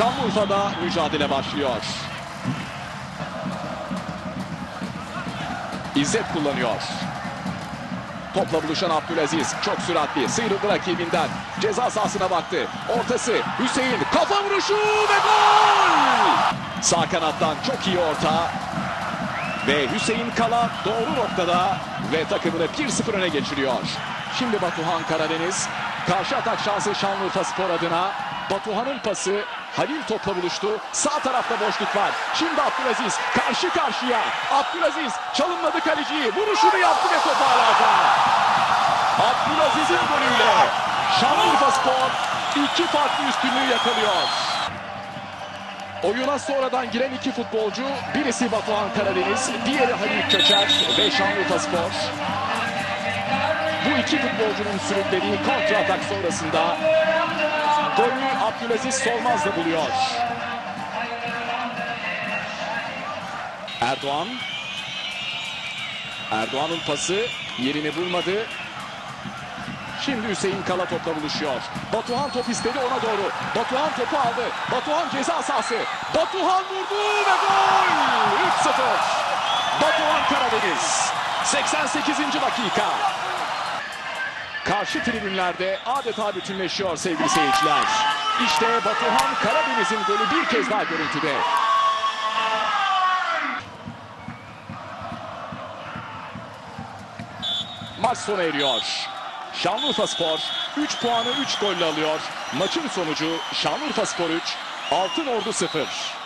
Şanlıurfa'da mücadele başlıyor. İzzet kullanıyor. Topla buluşan Abdülaziz çok süratli sıyrıldı rakibinden. Ceza sahasına baktı. Ortası Hüseyin kafa vuruşu ve gol! Sağ kanattan çok iyi orta. Ve Hüseyin Kala doğru noktada ve takımını 1-0 öne geçiriyor. Şimdi Batuhan Karadeniz karşı atak şansı Şanlıurfa Spor adına. Batuhan'ın pası Halil topla buluştu. Sağ tarafta boşluk var. Şimdi Abdülaziz karşı karşıya. Abdülaziz çalınmadı kaleciyi. Vuruşunu yaptı ve top ağlarda. Abdülaziz'in golüyle Şanlıurfa Spor iki farklı üstünlüğü yakalıyor. Oyuna sonradan giren iki futbolcu, birisi Batuhan Karadeniz, diğeri Halil Köçer ve Şanlıurfa Spor. Bu iki futbolcunun sürüklediği kontra atak sonrasında golü Abdülaziz Solmaz da buluyor. Erdoğan. Erdoğan'ın pası yerini bulmadı. Şimdi Hüseyin Kala topla buluşuyor. Batuhan top istedi ona doğru. Batuhan topu aldı. Batuhan ceza sahası. Batuhan vurdu ve gol! 3-0. Batuhan Karadeniz. 88. dakika. Karşı tribünlerde adeta bütünleşiyor sevgili seyirciler. İşte Batuhan Karadeniz'in golü bir kez daha görüntüde. Maç sona eriyor. Şanlıurfa Spor 3 puanı 3 golle alıyor. Maçın sonucu Şanlıurfa Spor 3, Altın Ordu 0.